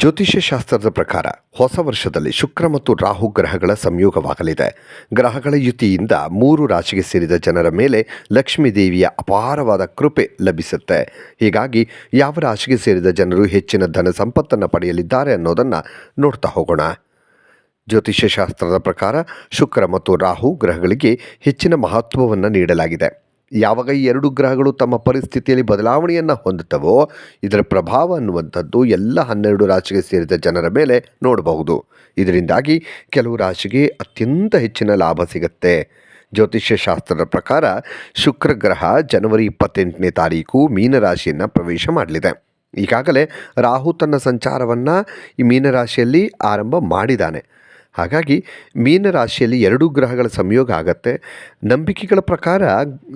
ಜ್ಯೋತಿಷ್ಯ ಶಾಸ್ತ್ರದ ಪ್ರಕಾರ ಹೊಸ ವರ್ಷದಲ್ಲಿ ಶುಕ್ರ ಮತ್ತು ರಾಹು ಗ್ರಹಗಳ ಸಂಯೋಗವಾಗಲಿದೆ. ಗ್ರಹಗಳ ಯುತಿಯಿಂದ ಮೂರು ರಾಶಿಗೆ ಸೇರಿದ ಜನರ ಮೇಲೆ ಲಕ್ಷ್ಮೀ ದೇವಿಯ ಅಪಾರವಾದ ಕೃಪೆ ಲಭಿಸುತ್ತೆ. ಹೀಗಾಗಿ ಯಾವ ರಾಶಿಗೆ ಸೇರಿದ ಜನರು ಹೆಚ್ಚಿನ ಧನ ಸಂಪತ್ತನ್ನು ಪಡೆಯಲಿದ್ದಾರೆ ಅನ್ನೋದನ್ನು ನೋಡ್ತಾ ಹೋಗೋಣ. ಜ್ಯೋತಿಷ್ಯ ಶಾಸ್ತ್ರದ ಪ್ರಕಾರ ಶುಕ್ರ ಮತ್ತು ರಾಹು ಗ್ರಹಗಳಿಗೆ ಹೆಚ್ಚಿನ ಮಹತ್ವವನ್ನು ನೀಡಲಾಗಿದೆ. ಯಾವಾಗ ಈ ಎರಡು ಗ್ರಹಗಳು ತಮ್ಮ ಪರಿಸ್ಥಿತಿಯಲ್ಲಿ ಬದಲಾವಣೆಯನ್ನು ಹೊಂದುತ್ತವೋ, ಇದರ ಪ್ರಭಾವ ಅನ್ನುವಂಥದ್ದು ಎಲ್ಲ ಹನ್ನೆರಡು ರಾಶಿಗೆ ಸೇರಿದ ಜನರ ಮೇಲೆ ನೋಡಬಹುದು. ಇದರಿಂದಾಗಿ ಕೆಲವು ರಾಶಿಗೆ ಅತ್ಯಂತ ಹೆಚ್ಚಿನ ಲಾಭ ಸಿಗುತ್ತೆ. ಜ್ಯೋತಿಷ್ಯ ಶಾಸ್ತ್ರದ ಪ್ರಕಾರ ಶುಕ್ರ ಗ್ರಹ ಜನವರಿ ಇಪ್ಪತ್ತೆಂಟನೇ ತಾರೀಕು ಮೀನರಾಶಿಯನ್ನು ಪ್ರವೇಶ ಮಾಡಲಿದೆ. ಈಗಾಗಲೇ ರಾಹು ತನ್ನ ಸಂಚಾರವನ್ನು ಈ ಮೀನರಾಶಿಯಲ್ಲಿ ಆರಂಭ ಮಾಡಿದ್ದಾನೆ. ಹಾಗಾಗಿ ಮೀನ ರಾಶಿಯಲ್ಲಿ ಎರಡೂ ಗ್ರಹಗಳ ಸಂಯೋಗ ಆಗತ್ತೆ. ನಂಬಿಕೆಗಳ ಪ್ರಕಾರ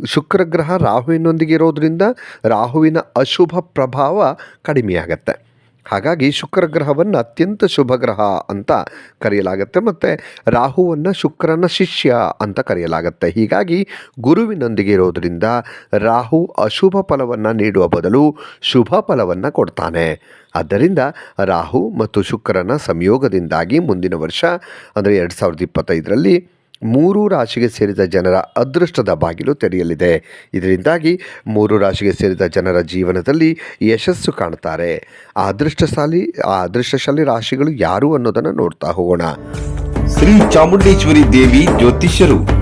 ಶುಕ್ರ ಗ್ರಹ ರಾಹುವಿನೊಂದಿಗೆ ಇರೋದ್ರಿಂದ ರಾಹುವಿನ ಅಶುಭ ಪ್ರಭಾವ ಕಡಿಮೆಯಾಗತ್ತೆ. ಹಾಗಾಗಿ ಶುಕ್ರ ಗ್ರಹವನ್ನು ಅತ್ಯಂತ ಶುಭ ಗ್ರಹ ಅಂತ ಕರೆಯಲಾಗುತ್ತೆ ಮತ್ತು ರಾಹುವನ್ನು ಶುಕ್ರನ ಶಿಷ್ಯ ಅಂತ ಕರೆಯಲಾಗುತ್ತೆ. ಹೀಗಾಗಿ ಗುರುವಿನೊಂದಿಗೆ ಇರೋದರಿಂದ ರಾಹು ಅಶುಭ ಫಲವನ್ನು ನೀಡುವ ಬದಲು ಶುಭ ಫಲವನ್ನು ಕೊಡ್ತಾನೆ. ಆದ್ದರಿಂದ ರಾಹು ಮತ್ತು ಶುಕ್ರನ ಸಂಯೋಗದಿಂದಾಗಿ ಮುಂದಿನ ವರ್ಷ, ಅಂದರೆ ಎರಡು ಸಾವಿರದ ಇಪ್ಪತ್ತೈದರಲ್ಲಿ ಮೂರು ರಾಶಿಗೆ ಸೇರಿದ ಜನರ ಅದೃಷ್ಟದ ಬಾಗಿಲು ತೆರೆಯಲಿದೆ. ಇದರಿಂದಾಗಿ ಮೂರು ರಾಶಿಗೆ ಸೇರಿದ ಜನರ ಜೀವನದಲ್ಲಿ ಯಶಸ್ಸು ಕಾಣ್ತಾರೆ ಆ ಅದೃಷ್ಟಶಾಲಿ ಆ ಅದೃಷ್ಟಶಾಲಿ ರಾಶಿಗಳು ಯಾರು ಅನ್ನೋದನ್ನು ನೋಡ್ತಾ ಹೋಗೋಣ. ಶ್ರೀ ಚಾಮುಂಡೇಶ್ವರಿ ದೇವಿ ಜ್ಯೋತಿಷ್ಯರು.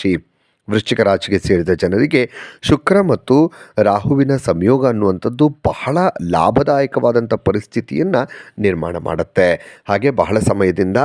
ವೃಶ್ಚಿಕ ರಾಶಿಗೆ ಸೇರಿದ ಜನರಿಗೆ ಶುಕ್ರ ಮತ್ತು ರಾಹುವಿನ ಸಂಯೋಗ ಅನ್ನುವಂಥದ್ದು ಬಹಳ ಲಾಭದಾಯಕವಾದಂಥ ಪರಿಸ್ಥಿತಿಯನ್ನು ನಿರ್ಮಾಣ ಮಾಡುತ್ತೆ. ಹಾಗೆ ಬಹಳ ಸಮಯದಿಂದ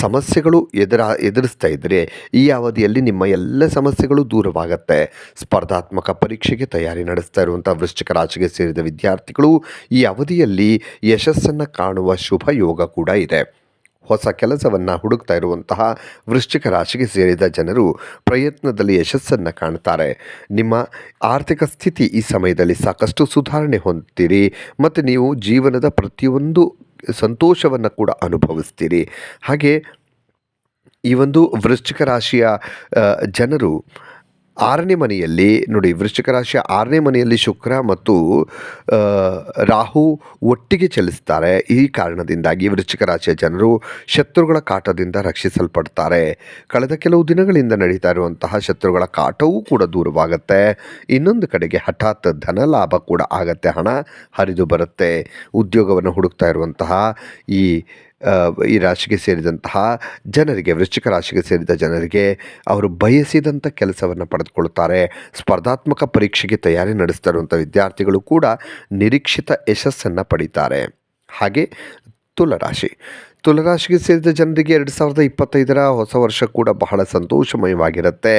ಸಮಸ್ಯೆಗಳು ಎದುರ, ಎದುರಿಸ್ತಾ ಇದ್ದರೆ ಈ ಅವಧಿಯಲ್ಲಿ ನಿಮ್ಮ ಎಲ್ಲ ಸಮಸ್ಯೆಗಳು ದೂರವಾಗತ್ತೆ. ಸ್ಪರ್ಧಾತ್ಮಕ ಪರೀಕ್ಷೆಗೆ ತಯಾರಿ ನಡೆಸ್ತಾ ಇರುವಂಥ ವೃಶ್ಚಿಕ ರಾಶಿಗೆ ಸೇರಿದ ವಿದ್ಯಾರ್ಥಿಗಳು ಈ ಅವಧಿಯಲ್ಲಿ ಯಶಸ್ಸನ್ನು ಕಾಣುವ ಶುಭ ಯೋಗ ಕೂಡ ಇದೆ. ಹೊಸ ಕೆಲಸವನ್ನು ಹುಡುಕ್ತಾ ಇರುವಂತಹ ವೃಶ್ಚಿಕ ರಾಶಿಗೆ ಸೇರಿದ ಜನರು ಪ್ರಯತ್ನದಲ್ಲಿ ಯಶಸ್ಸನ್ನು ಕಾಣ್ತಾರೆ. ನಿಮ್ಮ ಆರ್ಥಿಕ ಸ್ಥಿತಿ ಈ ಸಮಯದಲ್ಲಿ ಸಾಕಷ್ಟು ಸುಧಾರಣೆ ಹೊಂದ್ತೀರಿ ಮತ್ತು ನೀವು ಜೀವನದ ಪ್ರತಿಯೊಂದು ಸಂತೋಷವನ್ನು ಕೂಡ ಅನುಭವಿಸ್ತೀರಿ. ಹಾಗೆ ಈ ಒಂದು ವೃಶ್ಚಿಕ ರಾಶಿಯ ಜನರು ಆರನೇ ಮನೆಯಲ್ಲಿ, ನೋಡಿ ವೃಶ್ಚಿಕ ರಾಶಿಯ ಆರನೇ ಮನೆಯಲ್ಲಿ ಶುಕ್ರ ಮತ್ತು ರಾಹು ಒಟ್ಟಿಗೆ ಚಲಿಸ್ತಾರೆ. ಈ ಕಾರಣದಿಂದಾಗಿ ವೃಶ್ಚಿಕ ರಾಶಿಯ ಜನರು ಶತ್ರುಗಳ ಕಾಟದಿಂದ ರಕ್ಷಿಸಲ್ಪಡ್ತಾರೆ. ಕಳೆದ ಕೆಲವು ದಿನಗಳಿಂದ ನಡೀತಾ ಇರುವಂತಹ ಶತ್ರುಗಳ ಕಾಟವೂ ಕೂಡ ದೂರವಾಗುತ್ತೆ. ಇನ್ನೊಂದು ಕಡೆಗೆ ಹಠಾತ್ ಧನ ಲಾಭ ಕೂಡ ಆಗತ್ತೆ, ಹಣ ಹರಿದು ಬರುತ್ತೆ. ಉದ್ಯೋಗವನ್ನು ಹುಡುಕ್ತಾ ಇರುವಂತಹ ಈ ಈ ರಾಶಿಗೆ ಸೇರಿದಂತಹ ಜನರಿಗೆ, ವೃಶ್ಚಿಕ ರಾಶಿಗೆ ಸೇರಿದ ಜನರಿಗೆ ಅವರು ಬಯಸಿದಂಥ ಕೆಲಸವನ್ನು ಪಡೆದುಕೊಳ್ಳುತ್ತಾರೆ. ಸ್ಪರ್ಧಾತ್ಮಕ ಪರೀಕ್ಷೆಗೆ ತಯಾರಿ ನಡೆಸ್ತಾ ವಿದ್ಯಾರ್ಥಿಗಳು ಕೂಡ ನಿರೀಕ್ಷಿತ ಯಶಸ್ಸನ್ನು ಪಡೀತಾರೆ. ಹಾಗೆ ತುಲರಾಶಿ. ತುಲರಾಶಿಗೆ ಸೇರಿದ ಜನರಿಗೆ ಎರಡು ಸಾವಿರದ ಇಪ್ಪತ್ತೈದರ ಹೊಸ ವರ್ಷ ಕೂಡ ಬಹಳ ಸಂತೋಷಮಯವಾಗಿರುತ್ತೆ.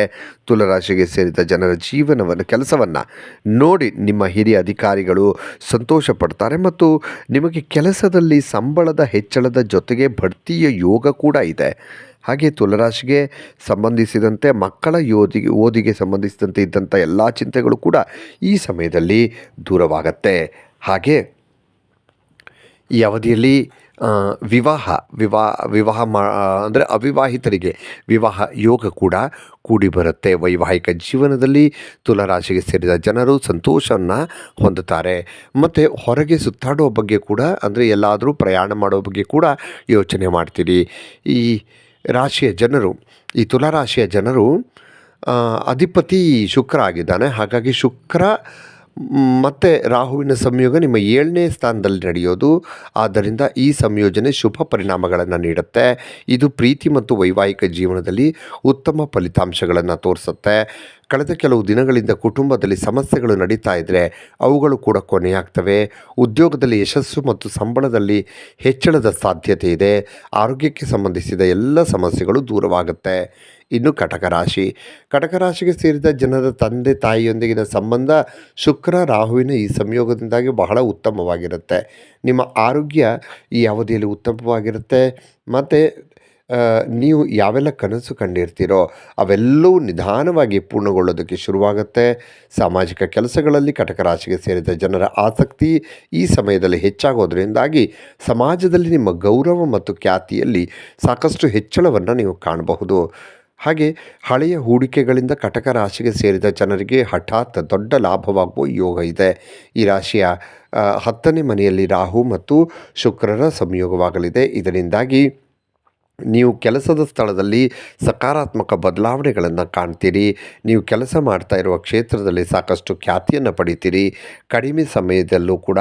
ತುಲರಾಶಿಗೆ ಸೇರಿದ ಜನರ ಜೀವನವನ್ನು, ಕೆಲಸವನ್ನು ನೋಡಿ ನಿಮ್ಮ ಹಿರಿಯ ಅಧಿಕಾರಿಗಳು ಸಂತೋಷ ಪಡ್ತಾರೆ ಮತ್ತು ನಿಮಗೆ ಕೆಲಸದಲ್ಲಿ ಸಂಬಳದ ಹೆಚ್ಚಳದ ಜೊತೆಗೆ ಬಡ್ತಿಯ ಯೋಗ ಕೂಡ ಇದೆ. ಹಾಗೆ ತುಲರಾಶಿಗೆ ಸಂಬಂಧಿಸಿದಂತೆ, ಮಕ್ಕಳ ಯೋಧಿಗೆ ಓದಿಗೆ ಸಂಬಂಧಿಸಿದಂತೆ ಇದ್ದಂಥ ಎಲ್ಲ ಚಿಂತೆಗಳು ಕೂಡ ಈ ಸಮಯದಲ್ಲಿ ದೂರವಾಗತ್ತೆ. ಹಾಗೆ ಈ ಅವಧಿಯಲ್ಲಿ ವಿವಾಹ ವಿವಾಹ ವಿವಾಹ ಮಾ, ಅಂದರೆ ಅವಿವಾಹಿತರಿಗೆ ವಿವಾಹ ಯೋಗ ಕೂಡ ಕೂಡಿ ಬರುತ್ತೆ. ವೈವಾಹಿಕ ಜೀವನದಲ್ಲಿ ತುಲರಾಶಿಗೆ ಸೇರಿದ ಜನರು ಸಂತೋಷವನ್ನು ಹೊಂದುತ್ತಾರೆ. ಮತ್ತು ಹೊರಗೆ ಸುತ್ತಾಡುವ ಬಗ್ಗೆ ಕೂಡ, ಅಂದರೆ ಎಲ್ಲಾದರೂ ಪ್ರಯಾಣ ಮಾಡೋ ಬಗ್ಗೆ ಕೂಡ ಯೋಚನೆ ಮಾಡ್ತೀರಿ. ಈ ರಾಶಿಯ ಜನರು, ಈ ತುಲರಾಶಿಯ ಜನರು ಅಧಿಪತಿ ಶುಕ್ರ ಆಗಿದ್ದಾನೆ. ಹಾಗಾಗಿ ಶುಕ್ರ ಮತ್ತು ರಾಹುವಿನ ಸಂಯೋಗ ನಿಮ್ಮ ಏಳನೇ ಸ್ಥಾನದಲ್ಲಿ ನಡೆಯೋದು. ಆದ್ದರಿಂದ ಈ ಸಂಯೋಜನೆ ಶುಭ ಪರಿಣಾಮಗಳನ್ನು ನೀಡುತ್ತೆ. ಇದು ಪ್ರೀತಿ ಮತ್ತು ವೈವಾಹಿಕ ಜೀವನದಲ್ಲಿ ಉತ್ತಮ ಫಲಿತಾಂಶಗಳನ್ನು ತೋರಿಸುತ್ತೆ. ಕಳೆದ ಕೆಲವು ದಿನಗಳಿಂದ ಕುಟುಂಬದಲ್ಲಿ ಸಮಸ್ಯೆಗಳು ನಡೀತಾ ಇದ್ದರೆ ಅವುಗಳು ಕೂಡ ಕೊನೆಯಾಗ್ತವೆ. ಉದ್ಯೋಗದಲ್ಲಿ ಯಶಸ್ಸು ಮತ್ತು ಸಂಬಳದಲ್ಲಿ ಹೆಚ್ಚಳದ ಸಾಧ್ಯತೆ ಇದೆ. ಆರೋಗ್ಯಕ್ಕೆ ಸಂಬಂಧಿಸಿದ ಎಲ್ಲ ಸಮಸ್ಯೆಗಳು ದೂರವಾಗುತ್ತೆ. ಇನ್ನು ಕಟಕ ರಾಶಿ. ಕಟಕ ರಾಶಿಗೆ ಸೇರಿದ ಜನರ ತಂದೆ ತಾಯಿಯೊಂದಿಗಿನ ಸಂಬಂಧ ಶುಕ್ರ ರಾಹುವಿನ ಈ ಸಂಯೋಗದಿಂದಾಗಿ ಬಹಳ ಉತ್ತಮವಾಗಿರುತ್ತೆ. ನಿಮ್ಮ ಆರೋಗ್ಯ ಈ ಅವಧಿಯಲ್ಲಿ ಉತ್ತಮವಾಗಿರುತ್ತೆ. ಮತ್ತು ನೀವು ಯಾವೆಲ್ಲ ಕನಸು ಕಂಡಿರ್ತೀರೋ ಅವೆಲ್ಲವೂ ನಿಧಾನವಾಗಿ ಪೂರ್ಣಗೊಳ್ಳೋದಕ್ಕೆ ಶುರುವಾಗುತ್ತೆ. ಸಾಮಾಜಿಕ ಕೆಲಸಗಳಲ್ಲಿ ಕಟಕ ರಾಶಿಗೆ ಸೇರಿದ ಜನರ ಆಸಕ್ತಿ ಈ ಸಮಯದಲ್ಲಿ ಹೆಚ್ಚಾಗೋದ್ರಿಂದಾಗಿ ಸಮಾಜದಲ್ಲಿ ನಿಮ್ಮ ಗೌರವ ಮತ್ತು ಖ್ಯಾತಿಯಲ್ಲಿ ಸಾಕಷ್ಟು ಹೆಚ್ಚಳವನ್ನು ನೀವು ಕಾಣಬಹುದು. ಹಾಗೆ ಹಳೆಯ ಹೂಡಿಕೆಗಳಿಂದ ಕಟಕ ರಾಶಿಗೆ ಸೇರಿದ ಜನರಿಗೆ ಹಠಾತ್ ದೊಡ್ಡ ಲಾಭವಾಗುವ ಯೋಗ ಇದೆ. ಈ ರಾಶಿಯ ಹತ್ತನೇ ಮನೆಯಲ್ಲಿ ರಾಹು ಮತ್ತು ಶುಕ್ರರ ಸಂಯೋಗವಾಗಲಿದೆ. ಇದರಿಂದಾಗಿ ನೀವು ಕೆಲಸದ ಸ್ಥಳದಲ್ಲಿ ಸಕಾರಾತ್ಮಕ ಬದಲಾವಣೆಗಳನ್ನು ಕಾಣ್ತೀರಿ. ನೀವು ಕೆಲಸ ಮಾಡ್ತಾ ಇರುವ ಕ್ಷೇತ್ರದಲ್ಲಿ ಸಾಕಷ್ಟು ಖ್ಯಾತಿಯನ್ನು ಪಡಿತೀರಿ. ಕಡಿಮೆ ಸಮಯದಲ್ಲೂ ಕೂಡ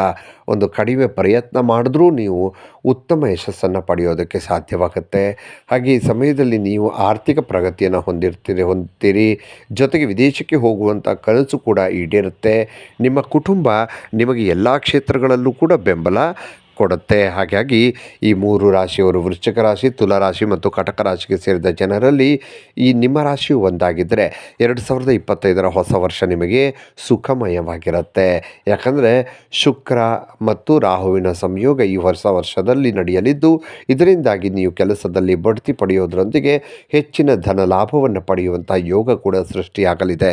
ಒಂದು ಕಡಿಮೆ ಪ್ರಯತ್ನ ಮಾಡಿದ್ರೂ ನೀವು ಉತ್ತಮ ಯಶಸ್ಸನ್ನು ಪಡೆಯೋದಕ್ಕೆ ಸಾಧ್ಯವಾಗುತ್ತೆ. ಹಾಗೆ ಈ ಸಮಯದಲ್ಲಿ ನೀವು ಆರ್ಥಿಕ ಪ್ರಗತಿಯನ್ನು ಹೊಂದಿರ್ತೀರಿ, ಹೊಂದ್ತೀರಿ. ಜೊತೆಗೆ ವಿದೇಶಕ್ಕೆ ಹೋಗುವಂಥ ಕನಸು ಕೂಡ ಈಡೇರುತ್ತೆ. ನಿಮ್ಮ ಕುಟುಂಬ ನಿಮಗೆ ಎಲ್ಲ ಕ್ಷೇತ್ರಗಳಲ್ಲೂ ಕೂಡ ಬೆಂಬಲ ಕೊಡುತ್ತೆ. ಹಾಗಾಗಿ ಈ ಮೂರು ರಾಶಿಯವರು ವೃಶ್ಚಿಕ ರಾಶಿ ತುಲಾರಾಶಿ ಮತ್ತು ಕಟಕ ರಾಶಿಗೆ ಸೇರಿದ ಜನರಲ್ಲಿ ಈ ನಿಮ್ಮ ರಾಶಿಯು ಒಂದಾಗಿದ್ದರೆ ಎರಡು ಸಾವಿರದ ಇಪ್ಪತ್ತೈದರ ಹೊಸ ವರ್ಷ ನಿಮಗೆ ಸುಖಮಯವಾಗಿರುತ್ತೆ. ಯಾಕಂದರೆ ಶುಕ್ರ ಮತ್ತು ರಾಹುವಿನ ಸಂಯೋಗ ಈ ಹೊಸ ವರ್ಷದಲ್ಲಿ ನಡೆಯಲಿದ್ದು, ಇದರಿಂದಾಗಿ ನೀವು ಕೆಲಸದಲ್ಲಿ ಬಡ್ತಿ ಪಡೆಯೋದರೊಂದಿಗೆ ಹೆಚ್ಚಿನ ಧನ ಲಾಭವನ್ನು ಪಡೆಯುವಂಥ ಯೋಗ ಕೂಡ ಸೃಷ್ಟಿಯಾಗಲಿದೆ.